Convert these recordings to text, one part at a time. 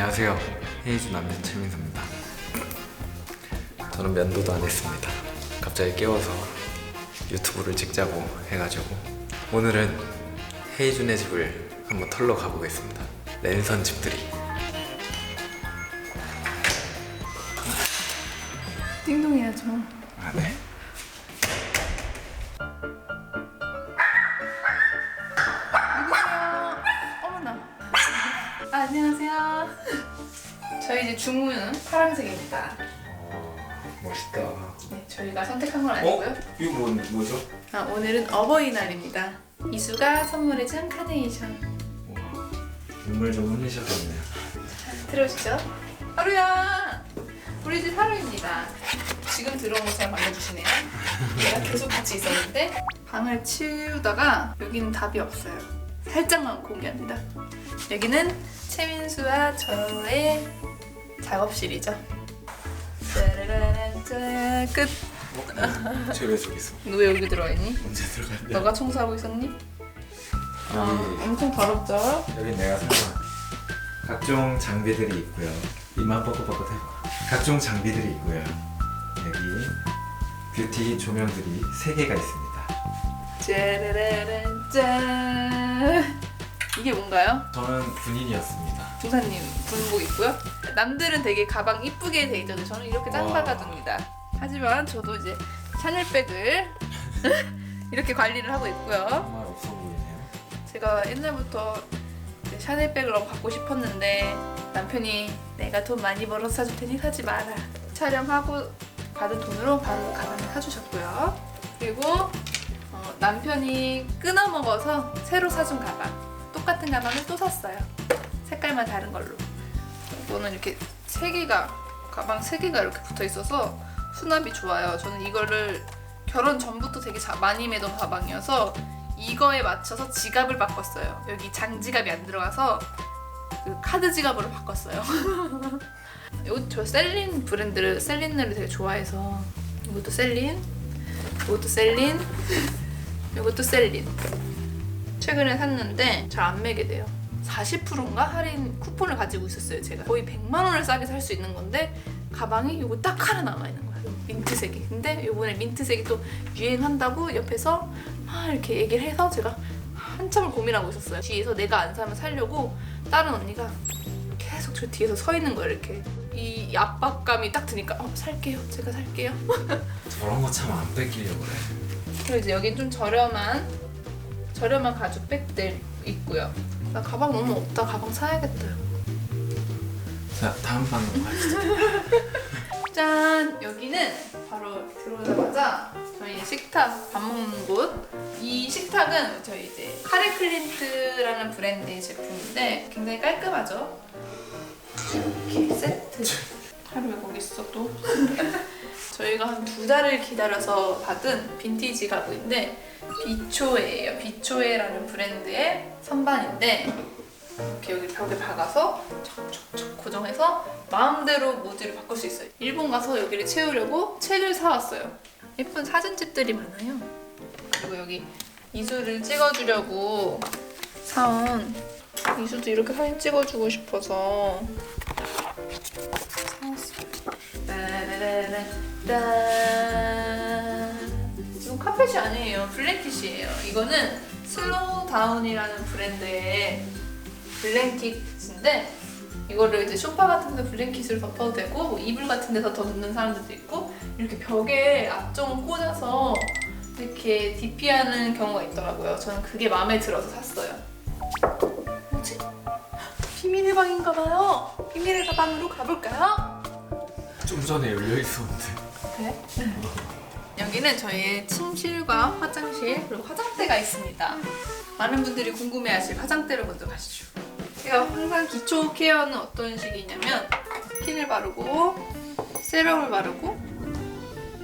안녕하세요. 헤이즈 남편 최민수입니다. 저는 면도도 안 했습니다. 갑자기 깨워서 유튜브를 찍자고 해가지고 오늘은 헤이준의 집을 한번 털러 가보겠습니다. 랜선 집들이. 안녕하세요. 저희 이제 주문은 파란색입니다. 어, 멋있다. 네, 저희가 선택한 건 아니고요. 이거 뭐, 뭐죠? 아, 오늘은 어버이날입니다. 이수가 선물해준 카네이션. 와, 눈물 좀 흘리셨겠네요. 들어오시죠. 하루야! 우리 집 하루입니다. 지금 들어온 거잘 반겨주시네요. 내가 계속 같이 있었는데 방을 치우다가 여기는 답이 없어요. 살짝만 공개합니다. 여기는 최민수와 저의 작업실이죠. 짜라라란 짜 끝. 어? 쟤왜 저기 있어? 너 왜 여기 들어와 있니? 언제 들어갔냐? 너가 청소하고 있었니? 아, 여기 엄청 더럽죠? 여기 내가 설마 각종 장비들이 있고요. 입만 뻐긋뻐긋 해봐. 각종 장비들이 있고요. 여기 뷰티 조명들이 세 개가 있습니다. 짜라라란 짠. 이게 뭔가요? 저는 군인이었습니다. 중사님 군복 있고요. 남들은 되게 가방 이쁘게 돼 있던데 저는 이렇게 짱 와. 박아둡니다. 하지만 저도 이제 샤넬백을 이렇게 관리를 하고 있고요. 정말 없어 보이네요. 제가 옛날부터 이제 샤넬백을 너무 갖고 싶었는데 남편이 내가 돈 많이 벌어서 사줄 테니 사지 마라. 촬영하고 받은 돈으로 바로 가방을 사주셨고요. 그리고 어, 남편이 끊어 먹어서 새로 사준 가방. 똑같은 가방을 또 샀어요. 색깔만 다른 걸로. 이거는 이렇게 세 개가 가방 세 개가 이렇게 붙어 있어서 수납이 좋아요. 저는 이거를 결혼 전부터 되게 자- 많이 매던 가방이어서 이거에 맞춰서 지갑을 바꿨어요. 여기 장지갑이 안 들어가서 그 카드 지갑으로 바꿨어요. 저 셀린 브랜드를 셀린을 되게 좋아해서 이것도 셀린, 이것도 셀린, 이것도 셀린. 최근에 샀는데 잘 안 매게 돼요. 40%인가 할인 쿠폰을 가지고 있었어요. 제가 거의 100만 원을 싸게 살 수 있는 건데 가방이 이거 딱 하나 남아 있는 거예요. 민트색이. 근데 이번에 민트색이 또 유행한다고 옆에서 막 이렇게 얘기를 해서 제가 한참을 고민하고 있었어요. 뒤에서 내가 안 사면 살려고 다른 언니가 계속 저 뒤에서 서 있는 거예요. 이렇게 이 압박감이 딱 드니까 어 살게요. 제가 살게요. 저런 거 참 안 뺏기려고 그래. 그리고 이제 여긴 좀 저렴한 저렴한 가죽 백들 있고요. 나 가방 너무 없다. 가방 사야겠다. 자 다음 방으로 가시죠. 짠! 여기는 바로 들어오자마자 저희 식탁 밥 먹는 곳. 이 식탁은 저희 이제 카레 클린트라는 브랜드의 제품인데 굉장히 깔끔하죠. 이렇게 세트. 하루 왜 거기 있어 또? 저희가 한 두 달을 기다려서 받은 빈티지 가구인데 비초에예요. 비초에라는 브랜드의 선반인데 이렇게 여기 벽에 박아서 척척척 고정해서 마음대로 모드를 바꿀 수 있어요. 일본 가서 여기를 채우려고 책을 사왔어요. 예쁜 사진집들이 많아요. 그리고 여기 이수를 찍어주려고 사온 이수도 이렇게 사진 찍어주고 싶어서 이건 카펫이 아니에요. 블랭킷이에요. 이거는 슬로우 다운이라는 브랜드의 블랭킷인데 이거를 이제 소파 같은 데 블랭킷을 덮어도 되고 뭐 이불 같은 데서 더 넣는 사람들도 있고 이렇게 벽에 앞쪽을 꽂아서 이렇게 DP하는 경우가 있더라고요. 저는 그게 마음에 들어서 샀어요. 비밀의 방인가 봐요. 비밀의 가방으로 가볼까요? 좀 전에 열려 있었는데. 그래? 여기는 저희의 침실과 화장실 그리고 화장대가 있습니다. 많은 분들이 궁금해하실 화장대로 먼저 가시죠. 제가 항상 기초 케어는 어떤 식이냐면 스킨을 바르고 세럼을 바르고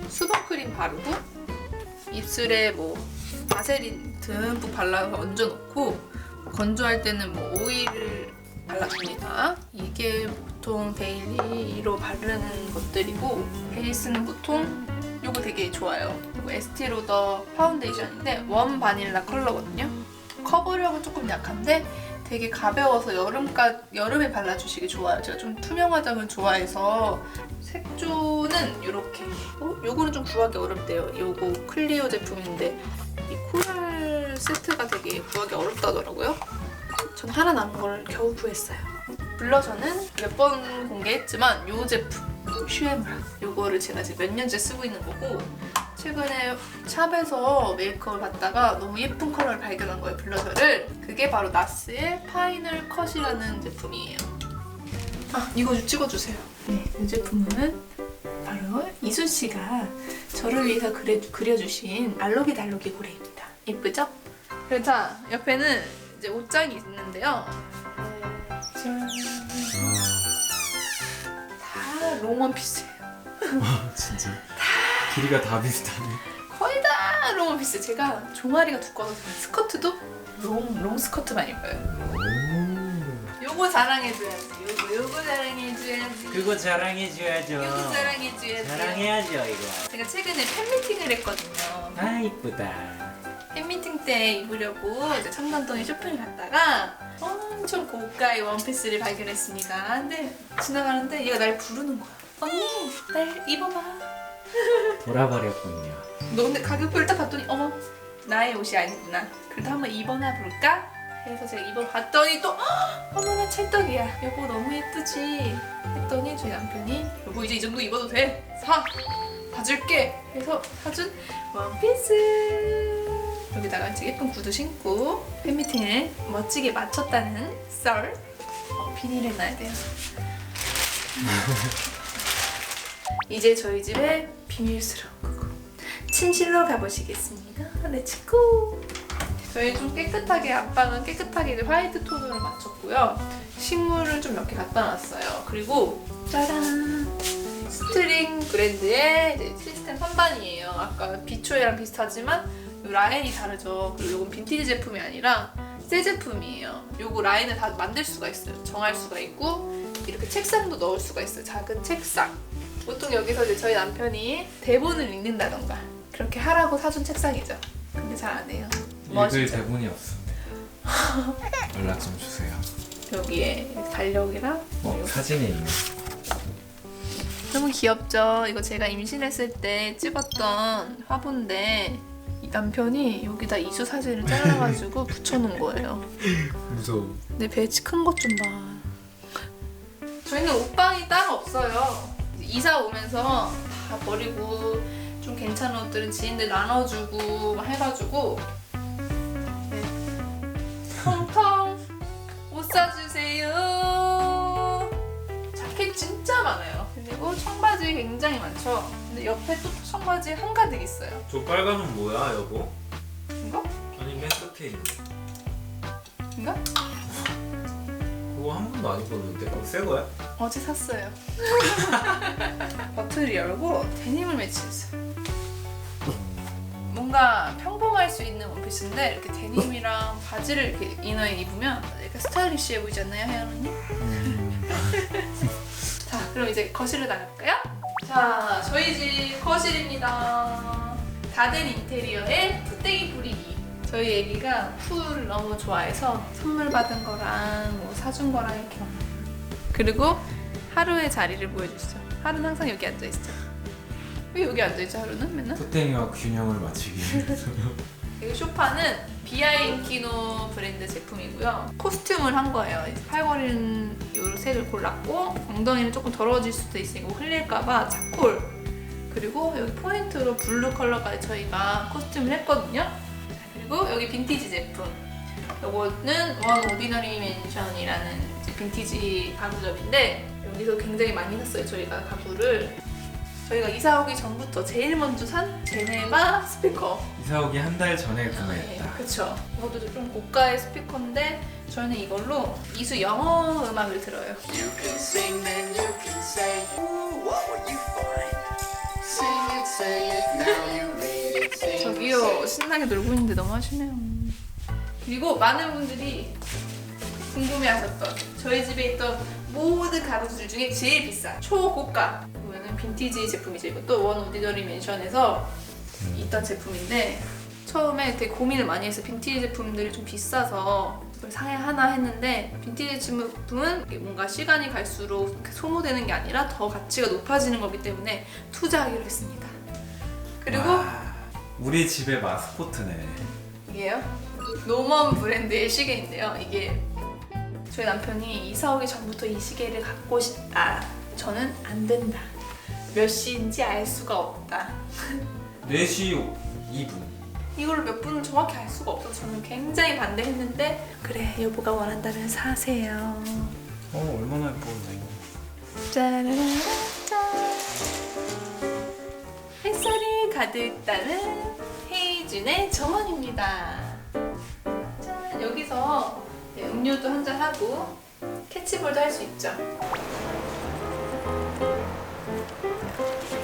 수분크림 바르고 입술에 뭐 바세린 듬뿍 발라서 얹어놓고 건조할 때는 뭐 오일을 발라줍니다. 이게 보통 데일리로 바르는 것들이고 베이스는 보통 요거 되게 좋아요. 그리고 에스티로더 파운데이션인데 웜 바닐라 컬러거든요. 커버력은 조금 약한데 되게 가벼워서 여름까 여름에 발라주시기 좋아요. 제가 좀 점을 좋아해서 색조는 이렇게. 어? 요거는 좀 구하기 어렵대요. 요거 클리오 제품인데 이 코랄 세트가 되게 구하기 어렵다더라고요. 전 하나 남은 걸 겨우 구했어요. 블러셔는 몇 번 공개했지만 요 제품 슈에무라 요거를 제가 지금 몇 년째 쓰고 있는 거고 최근에 샵에서 메이크업을 받다가 너무 예쁜 컬러를 발견한 거예요 블러셔를. 그게 바로 나스의 파이널 컷이라는 제품이에요. 아 이거 좀 찍어주세요. 네이 제품은 바로 이수 씨가 저를 위해서 그려, 그려주신 알로기 달로기 고래입니다. 예쁘죠? 자 옆에는 이제 옷장이 있는데요. 네, 짠. 다 롱원피스예요. 아 진짜. 길이가 다 비슷하네. 거의 다 롱원피스. 제가 종아리가 두꺼워서 스커트도 롱, 롱 스커트만 입어요. 오. 요거 자랑해줘야지. 요거 요거 자랑해줘야지. 그거 자랑해줘야죠. 요거 자랑해줘야지. 자랑해야죠 이거. 제가 최근에 팬미팅을 했거든요. 아 이쁘다. 팬미팅 때 입으려고 이제 청담동에 쇼핑을 갔다가 엄청 고가의 원피스를 발견했습니다. 근데 지나가는데 얘가 날 부르는 거야. 언니 날 입어봐. 돌아버렸군요. 너 근데 가격표를 딱 봤더니 어머 나의 옷이 아니구나. 그래도 한번 입어나 볼까? 해서 제가 입어봤더니 또 "헉, 어머나 찰떡이야. 여보 너무 예쁘지? 했더니 저희 남편이 여보 이제 이 정도 입어도 돼. 사! 봐줄게. 해서 사준 원피스 여기다가 이제 예쁜 구두 신고 팬미팅을 멋지게 마쳤다는 썰 어, 비닐에 놔야 돼요 이제 저희 집에 비밀스러운 그거 침실로 가보시겠습니다. 렛츠고! 저희 좀 깨끗하게 안방은 깨끗하게 이제 화이트 톤으로 맞췄고요. 식물을 좀 몇 개 갖다 놨어요. 그리고 짜란! 스트링 브랜드의 시스템 선반이에요. 아까 비초이랑 비슷하지만 이 라인이 다르죠. 그리고 이건 빈티지 제품이 아니라 새 제품이에요. 요거 라인을 다 만들 수가 있어요. 정할 수가 있고 이렇게 책상도 넣을 수가 있어요. 작은 책상. 보통 여기서 이제 저희 남편이 대본을 읽는다던가 그렇게 하라고 사준 책상이죠. 근데 잘 안 해요. 읽을 멋있죠? 대본이 없어 연락 좀 주세요 여기에 달력이랑 어 사진이 있네 너무 귀엽죠? 이거 제가 임신했을 때 찍었던 화보인데 이 남편이 여기다 이수 사진을 잘라가지고 붙여놓은 거예요. 무서워 내 배치 큰 것 좀 봐. 저희는 옷방이 따로 없어요. 이사 오면서 다 버리고 좀 괜찮은 옷들은 지인들 나눠주고 막 해가지고 네. 텅텅 옷 사주세요. 자켓 진짜 많아요. 그리고 청바지 굉장히 많죠. 근데 옆에 또 청바지 한가득 있어요. 저 빨간은 뭐야 여보? 이거? 아니 맨 끝에 있는 이거? 그거 한 번도 안 입었는데 그거 새 거야? 어제 샀어요. 버튼을 열고 데님을 매치했어요. 뭔가 평범할 수 있는 원피스인데 이렇게 데님이랑 바지를 이렇게 이너에 입으면 약간 스타일리시해 보이지 않나요, 혜연 언니? 자, 그럼 이제 거실로 나갈까요? 자, 저희 집 거실입니다. 다된 인테리어에 풋대기 뿌리기. 저희 애기가 풀 너무 좋아해서 선물 받은 거랑 뭐 사준 거랑 이렇게 막 그리고 하루의 자리를 보여줬어요. 하루는 항상 여기 앉아 있죠. 왜 여기 앉아 있죠? 하루는 맨날? 토땡이와 균형을 맞추기 위해서 이 쇼파는 비아인키노 브랜드 제품이고요. 코스튬을 한 거예요. 팔걸이는 이 색을 골랐고 엉덩이는 조금 더러워질 수도 있으니까 뭐 흘릴까봐 차콜 그리고 여기 포인트로 블루 컬러까지 저희가 코스튬을 했거든요. 자, 그리고 여기 빈티지 제품. 이거는 원 오디너리 맨션이라는 이제 빈티지 가구점인데 여기서 굉장히 많이 샀어요. 저희가 가구를. 저희가 이사 오기 전부터 제일 먼저 산 제네바 스피커. 이사 오기 한 달 전에 네, 구매했다 그쵸. 이것도 좀 고가의 스피커인데 저는 이걸로 이수 영어 음악을 들어요. You can sing, then you can say, Ooh, what will you find? Sing it, say it, now you read it, sing 저기요 신나게 놀고 있는데 너무 하시네요. 그리고 많은 분들이 궁금해하셨던 저희 집에 있던 모든 가구들 중에 제일 비싼 초고가 이거는 빈티지 제품이죠. 이것도 원 오디너리 맨션에서 있던 제품인데 처음에 되게 고민을 많이 해서 빈티지 제품들이 좀 비싸서 집을 사야 하나 했는데 빈티지 제품은 뭔가 시간이 갈수록 소모되는 게 아니라 더 가치가 높아지는 거기 때문에 투자하기로 했습니다. 그리고 와, 우리 집의 마스코트네. 이게요 노먼 브랜드의 시계인데요. 이게 저희 남편이 이사 오기 전부터 이 시계를 갖고 싶다. 저는 안 된다. 몇 시인지 알 수가 없다. 4시 2분. 이걸 몇 분을 정확히 알 수가 없어서 저는 굉장히 반대했는데 그래 여보가 원한다면 사세요. 어, 얼마나 예쁜데. 짠. 햇살이 가득 따는 헤이준의 정원입니다. 짠 여기서 네, 음료도 한잔 하고 캐치볼도 할 수 있죠.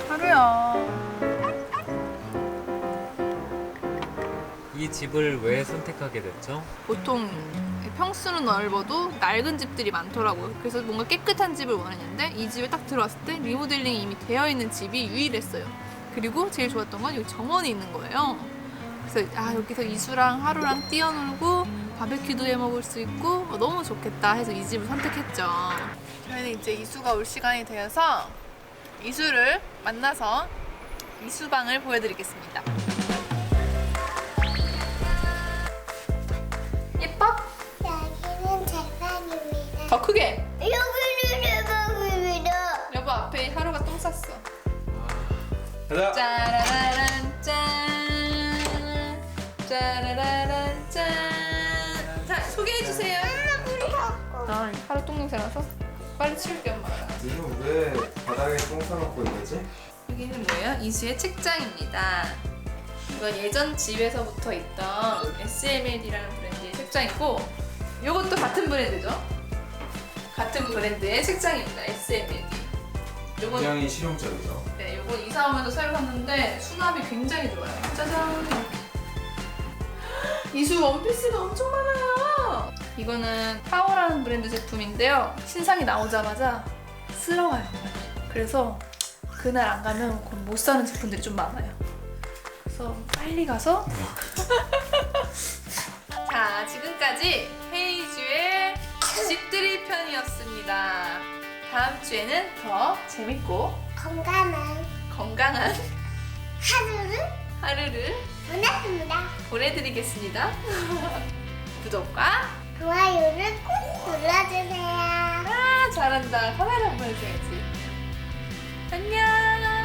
하루야. 이 집을 왜 선택하게 됐죠? 보통 평수는 넓어도 낡은 집들이 많더라고요. 그래서 뭔가 깨끗한 집을 원했는데 이 집에 딱 들어왔을 때 리모델링이 이미 되어 있는 집이 유일했어요. 그리고 제일 좋았던 건 여기 정원이 있는 거예요. 그래서 아 여기서 이수랑 하루랑 뛰어놀고 바베큐도 해 먹을 수 있고 어, 너무 좋겠다 해서 이 집을 선택했죠. 저희는 이제 이수가 올 시간이 되어서 이수를 만나서 이수방을 보여드리겠습니다. 예뻐? 여기는 재판입니다. 더 크게. 여기는 재판입니다. 여보 앞에 하루가 똥 쌌어. 가자. 짜라라란 짠. 짜라라란 짠. 자 소개해 주세요. 아 하루 똥 냄새 나서 빨리 치울게 엄마가. 지금 왜 바닥에 똥 싸놓고 이러지? 여기는 뭐예요? 이수의 책장입니다. 이건 예전 집에서부터 있던 SML이라는 브랜드의 책장이고 이것도 같은 브랜드죠? 같은 브랜드의 책장입니다. SML. 요건 굉장히 실용적이죠. 네, 요거 이사 오면서 새로 샀는데 수납이 굉장히 좋아요. 짜잔. 이수 원피스가 엄청 많아요. 이거는 파워라는 브랜드 제품인데요. 신상이 나오자마자 쓸어와요. 그래서 그날 안 가면 그못 사는 제품들이 좀 많아요. 그래서 빨리 가서 자 지금까지 헤이즈의 집들이 편이었습니다. 다음 주에는 더 재밌고 건강한 건강한 하루를 하루를 보냈습니다. 보내드리겠습니다. 구독과 좋아요를 꼭 눌러주세요. 아 잘한다 카메라 한번 해줘야지. 안녕.